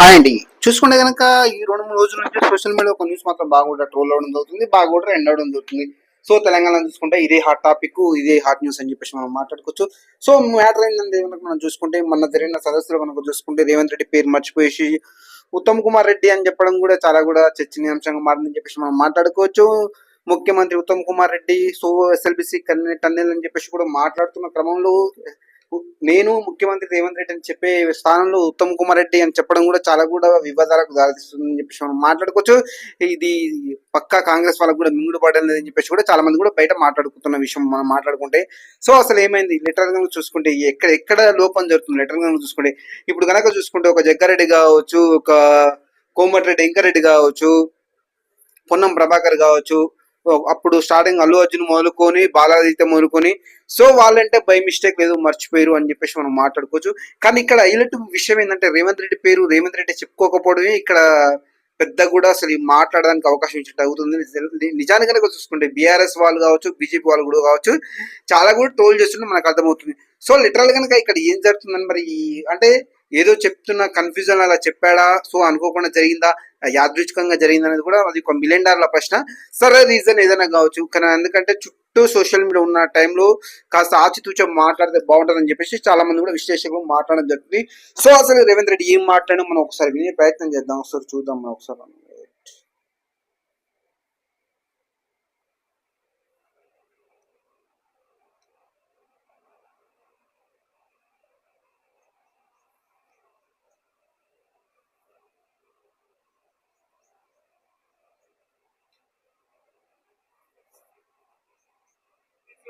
Hi అండి. చూసుకుంటే కనుక ఈ రెండు మూడు రోజుల నుంచి సోషల్ మీడియా ఒక న్యూస్ మాత్రం బాగా ట్రోల్ అవడం జరుగుతుంది బాగా ఎండ్ అవడం జరుగుతుంది. సో తెలంగాణ చూసుకుంటే ఇదే హాట్ టాపిక్ ఇదే హాట్ న్యూస్ అని చెప్పేసి మనం మాట్లాడుకోవచ్చు. సో మ్యాటర్ ఏంటంటే మనం చూసుకుంటే మన జరిగిన సదస్సులో కనుక చూసుకుంటే రేవంత్ రెడ్డి పేరు మర్చిపోయేసి ఉత్తమ్ కుమార్ రెడ్డి అని చెప్పడం కూడా చాలా కూడా చర్చనీయాంశంగా మారిందని చెప్పేసి మనం మాట్లాడుకోవచ్చు. ముఖ్యమంత్రి Uttam Kumar Reddy so SLBC tunnel అని చెప్పేసి కూడా మాట్లాడుతున్న క్రమంలో నేను ముఖ్యమంత్రి రేవంత్ రెడ్డి అని చెప్పే స్థానంలో ఉత్తమ్ కుమార్ రెడ్డి అని చెప్పడం కూడా చాలా కూడా వివాదాలకు దారితీస్తుందని చెప్పేసి మనం మాట్లాడుకోవచ్చు. ఇది పక్కా కాంగ్రెస్ వాళ్ళకు కూడా మింగుడు పడలేదు అని చెప్పేసి కూడా చాలా మంది కూడా బయట మాట్లాడుకుంటున్న విషయం మనం మాట్లాడుకుంటే. సో అసలు ఏమైంది? లిటరల్గా చూసుకుంటే ఎక్కడ ఎక్కడ లోపం జరుగుతుంది? లిటరల్గా చూసుకుంటే ఇప్పుడు కనుక చూసుకుంటే ఒక జగ్గారెడ్డి కావచ్చు ఒక కోమటిరెడ్డి వెంకరెడ్డి కావచ్చు పొన్నం ప్రభాకర్ కావచ్చు అప్పుడు స్టార్టింగ్ అల్లు అర్జున్ మొదలుకొని బాలాదిత్య మొదలుకొని సో వాళ్ళంటే బై మిస్టేక్ లేదు మర్చిపోయారు అని చెప్పేసి మనం మాట్లాడుకోవచ్చు. కానీ ఇక్కడ హైలైట్ విషయం ఏంటంటే రేవంత్ రెడ్డి పేరు రేవంత్ రెడ్డి చెప్పుకోకపోవడమే ఇక్కడ పెద్ద కూడా అసలు మాట్లాడడానికి అవకాశం ఇచ్చినట్టు అవుతుంది. నిజానికి కనుక చూసుకుంటే బీఆర్ఎస్ వాళ్ళు కావచ్చు బీజేపీ వాళ్ళు కూడా కావచ్చు చాలా కూడా ట్రోల్ చేస్తుంటే మనకు అర్థమవుతుంది. సో లిటరల్ కనుక ఇక్కడ ఏం జరుగుతుందని మరి అంటే ఏదో చెప్తున్న కన్ఫ్యూజన్ అలా చెప్పాడా? సో అనుకోకుండా జరిగిందా? యాదృచ్ఛికంగా జరిగింది అనేది కూడా అది ఒక మిలియన్ డాలర్ల ప్రశ్న. సరే రీజన్ ఏదైనా కావచ్చు. కానీ ఎందుకంటే చుట్టూ సోషల్ మీడియా ఉన్న టైంలో కాస్త ఆచితూచ మాట్లాడితే బాగుంటుందని చెప్పేసి చాలా మంది కూడా విశ్లేషకులు మాట్లాడడం జరుగుతుంది. సో అసలు రేవంత్ రెడ్డి ఏం మాట్లాడడం మనం ఒకసారి వినే ప్రయత్నం చేద్దాం. ఒకసారి చూద్దాం మనం ఒకసారి.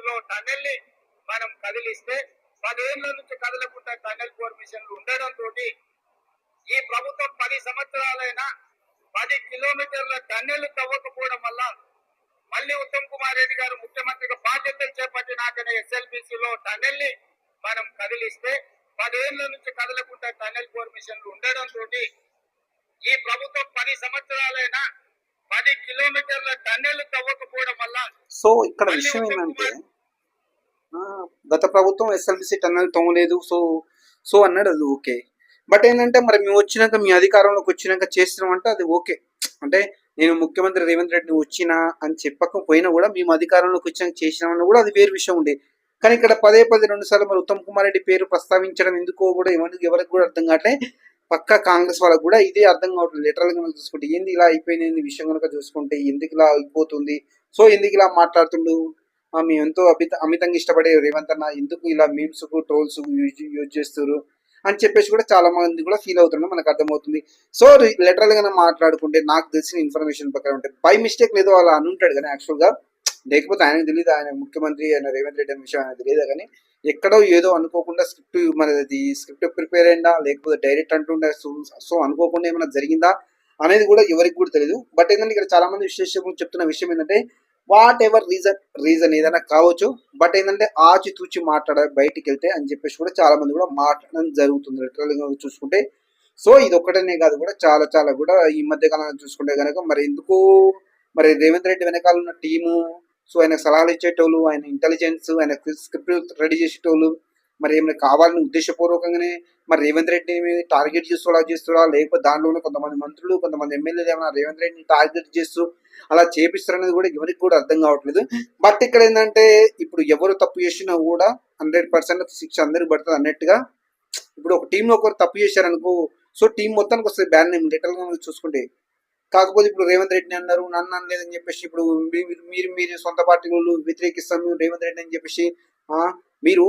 లో టన్నెల్ని మనం కదిలిస్తే పదేళ్ళ నుంచి కదలకుండా టన్నెల్ పర్మిషన్లు ఉండడంతో ఈ ప్రభుత్వం పది సంవత్సరాలైనా పది కిలోమీటర్ల టన్నెల్ తవ్వకపోవడం వల్ల మళ్ళీ ఉత్తమ్ కుమార్ రెడ్డి గారు ముఖ్యమంత్రిగా బాధ్యతలు చేపట్టినాకనే ఎస్ఎల్బిసి లో టన్నెల్ని మనం కదిలిస్తే పదేళ్ళ నుంచి కదలకుండా టన్నెల్ పర్మిషన్లు ఉండడంతో ఈ ప్రభుత్వం పది సంవత్సరాలైనా పది కిలోమీటర్ల టన్నెల్ తవ్వకపోవడం వల్ల సో ఇక్కడ విషయం ఏంటంటే గత ప్రభుత్వం ఎస్ఎల్బిసి టన్నెల్ తోమలేదు. సో సో అన్నాడు అది ఓకే. బట్ ఏంటంటే మరి మేము వచ్చినాక మీ అధికారంలోకి వచ్చినాక చేస్తున్నాం అంటే అది ఓకే. అంటే నేను ముఖ్యమంత్రి రేవంత్ రెడ్డి వచ్చినా అని చెప్పకపోయినా కూడా మేము అధికారంలోకి వచ్చినాక చేసినామని కూడా అది వేరు విషయం ఉండే. కానీ ఇక్కడ పదే పదే రెండు సార్లు మరి ఉత్తమ్ కుమార్ రెడ్డి పేరు ప్రస్తావించడం ఎందుకో కూడా ఎవరికి ఎవరికి కూడా అర్థం కావట్లే. పక్క కాంగ్రెస్ వాళ్ళకు కూడా ఇదే అర్థం కావట్లేదు. లిటరల్గా చూసుకుంటే ఏంది ఇలా అయిపోయింది? విషయం కనుక చూసుకుంటే ఎందుకు ఇలా అయిపోతుంది? సో ఎందుకు ఇలా మాట్లాడుతుండు? మేము ఎంతో అమిత అమితంగా ఇష్టపడే రేవంత్ అన్న ఎందుకు ఇలా మీమ్స్ ట్రోల్స్ యూజ్ యూజ్ చేస్తారు అని చెప్పేసి కూడా చాలా మంది కూడా ఫీల్ అవుతున్నారు మనకు అర్థమవుతుంది. సో లిటరల్గా మాట్లాడుకుంటే నాకు తెలిసిన ఇన్ఫర్మేషన్ ప్రకారం ఉంటే బై మిస్టేక్ లేదో అలా అనుంటాడు కానీ యాక్చువల్గా లేకపోతే ఆయనకు తెలియదు ఆయన ముఖ్యమంత్రి ఆయన రేవంత్ రెడ్డి అనే విషయం ఆయన తెలియదు కానీ ఎక్కడో ఏదో అనుకోకుండా స్క్రిప్ట్ మనది స్క్రిప్ట్ ప్రిపేర్ అయిందా లేకపోతే డైరెక్ట్ అంటుండే సో అనుకోకుండా ఏమైనా జరిగిందా అనేది కూడా ఎవరికి కూడా తెలియదు బట్ ఏంటంటే ఇక్కడ చాలా మంది విశ్లేషకులు చెప్తున్న విషయం ఏంటంటే వాట్ ఎవర్ రీజన్ రీజన్ ఏదైనా కావచ్చు బట్ ఏంటంటే ఆచి తూచి మాట్లాడ బయటికి వెళ్తే అని చెప్పేసి కూడా చాలా మంది కూడా మాట్లాడడం జరుగుతుంది. లిటరల్గా చూసుకుంటే. సో ఇది ఒక్కటనే కాదు కూడా చాలా చాలా కూడా ఈ మధ్య కాలంలో చూసుకుంటే కనుక మరి ఎందుకు మరి రేవంత్ రెడ్డి వెనకాల ఉన్న టీము సో ఆయన సలహాలు ఇచ్చేటోళ్ళు ఆయన ఇంటెలిజెన్స్ ఆయన స్క్రిప్ట్ రెడీ చేసేటోళ్ళు మరి ఏమైనా కావాలని ఉద్దేశపూర్వకంగానే మరి రేవంత్ రెడ్డిని టార్గెట్ చేస్తూ చేస్తుడా లేకపోతే దానిలోనే కొంతమంది మంత్రులు కొంతమంది ఎమ్మెల్యేలు ఏమైనా రేవంత్ రెడ్డిని టార్గెట్ చేస్తూ అలా చేపిస్తారనేది కూడా ఎవరికి కూడా అర్థం కావట్లేదు. బట్ ఇక్కడ ఏంటంటే ఇప్పుడు ఎవరు తప్పు చేసినా కూడా హండ్రెడ్ పర్సెంట్ శిక్ష అందరికి పడుతుంది అన్నట్టుగా ఇప్పుడు ఒక టీంలో ఒకరు తప్పు చేశారనుకో సో టీం మొత్తానికి వస్తుంది బ్యాన్ నేమ్ లిటర్గా చూసుకుంటే. కాకపోతే ఇప్పుడు రేవంత్ రెడ్డిని అన్నారు నన్ను అనలేదని చెప్పేసి ఇప్పుడు మీరు మీరు సొంత పార్టీ వాళ్ళు వ్యతిరేకిస్తాము రేవంత్ రెడ్డి అని చెప్పేసి మీరు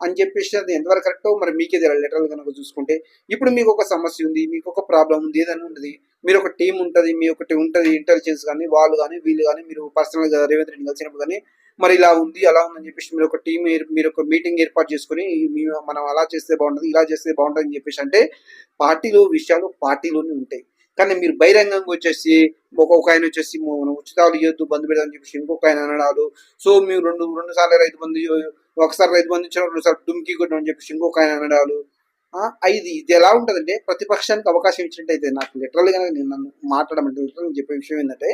అని చెప్పేసి అది ఎంతవరకు కరెక్టో మరి మీకే తెలియాలి. లిటరల్ కనుక చూసుకుంటే. ఇప్పుడు మీకు ఒక సమస్య ఉంది మీకు ఒక ప్రాబ్లం ఉంది ఏదైనా ఉంటుంది మీరు ఒక టీం ఉంటుంది మీ ఒకటి ఉంటుంది ఇంటెలిజెన్స్ కానీ వాళ్ళు కానీ వీళ్ళు కానీ మీరు పర్సనల్గా రేవంత్ రెడ్డి కలిసినప్పుడు కానీ మరి ఇలా ఉంది అలా ఉందని చెప్పేసి మీరు ఒక టీం మీరు ఒక మీటింగ్ ఏర్పాటు చేసుకుని మనం అలా చేస్తే బాగుంటుంది ఇలా చేస్తే బాగుంటుంది అని చెప్పేసి అంటే పార్టీలో విషయాలు పార్టీలోనే ఉంటాయి. కానీ మీరు బహిరంగంగా వచ్చేసి ఒక్కొక్క ఆయన వచ్చేసి మనం ఉచితాలు ఇవ్వద్దు బంధు పెడదని చెప్పేసి ఇంకొక ఆయన అనడాలు. సో మేము రెండు రెండు సార్లు రైతు బంధు ఒకసారి రైతు బంధు ఇచ్చిన రెండు డుమ్కి కొట్టడం చెప్పేసి ఇంకొక ఆయన అనడాలు. ఇది ఇది ఎలా ఉంటుందంటే ప్రతిపక్షానికి అవకాశం ఇచ్చినట్టయితే నాకు లిటరల్గా నేను నన్ను మాట్లాడమంటే లిటరల్ చెప్పే విషయం ఏంటంటే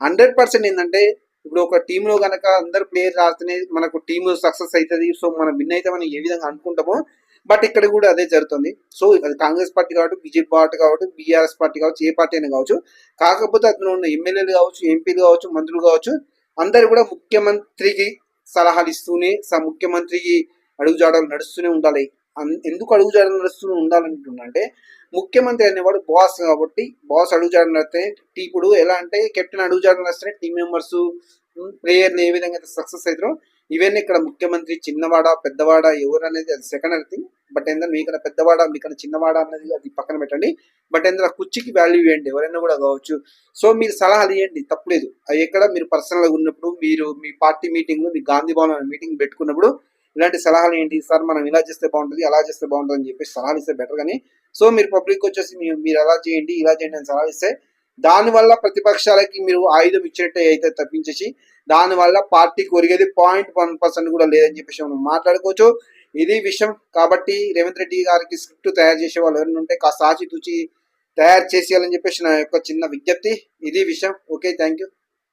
హండ్రెడ్ పర్సెంట్ ఏంటంటే ఇప్పుడు ఒక టీంలో కనుక అందరు ప్లేయర్స్ ఆడితేనే మనకు టీమ్ సక్సెస్ అవుతుంది సో మనం విన్ మనం ఏ విధంగా అనుకుంటామో బట్ ఇక్కడ కూడా అదే జరుగుతుంది. సో అది కాంగ్రెస్ పార్టీ కావచ్చు బీజేపీ పార్టీ కావచ్చు బీఆర్ఎస్ పార్టీ కావచ్చు ఏ పార్టీ అయినా కావచ్చు కాకపోతే అతను ఉన్న ఎమ్మెల్యేలు కావచ్చు ఎంపీలు కావచ్చు మంత్రులు కావచ్చు అందరు కూడా ముఖ్యమంత్రికి సలహాలు ఇస్తూనే స- ముఖ్యమంత్రికి అడుగుజాడలు నడుస్తూనే ఉండాలి. ఎందుకు అడుగుజాడలు నడుస్తూనే ఉండాలంటుందంటే ముఖ్యమంత్రి అనేవాడు బాస్ కాబట్టి బాస్ అడుగుజాడలు నడితే ఇప్పుడు ఎలా అంటే కెప్టెన్ అడుగుజాడలు నడిస్తే టీం మెంబర్స్ ప్లేయర్ని ఏ విధంగా అయితే సక్సెస్ అవుతారో ఇవన్నీ ఇక్కడ ముఖ్యమంత్రి చిన్నవాడ పెద్దవాడ ఎవరు అనేది అది సెకండరీ థింగ్ బట్ ఏంటంటే మీకన్నా పెద్దవాడ మీకన్నా చిన్నవాడ అనేది అది పక్కన పెట్టండి. బట్ ఏంటంటే కుర్చీకి వాల్యూ ఇవ్వండి ఎవరైనా కూడా కావచ్చు. సో మీరు సలహాలు ఇవ్వండి తప్పలేదు. అది ఎక్కడ మీరు పర్సనల్గా ఉన్నప్పుడు మీరు మీ పార్టీ మీటింగ్లో మీ గాంధీ భవన్ మీటింగ్ పెట్టుకున్నప్పుడు ఇలాంటి సలహాలు ఏంటి సార్ మనం ఇలా చేస్తే బాగుంటుంది అలా చేస్తే బాగుంటుంది అని చెప్పి సలహాలు ఇస్తే బెటర్ కానీ సో మీరు పబ్లిక్ వచ్చేసి మీరు అలా చేయండి ఇలా చేయండి అని సలహా ఇస్తే దానివల్ల ప్రతిపక్షాలకి మీరు ఆయుధం ఇచ్చినట్టే అయితే తప్పించేసి దానివల్ల పార్టీకి ఒరిగేది పాయింట్ వన్ పర్సెంట్ కూడా లేదని చెప్పేసి మనం మాట్లాడుకోవచ్చు. ఇది విషయం కాబట్టి రేవంత్ రెడ్డి గారికి స్క్రిప్ట్ తయారు చేసే వాళ్ళు ఎవరైనా ఉంటే కాస్త ఆచితూచి తయారు చేసేయాలని చెప్పేసి నా యొక్క చిన్న విజ్ఞప్తి. ఇది విషయం. Okay thank you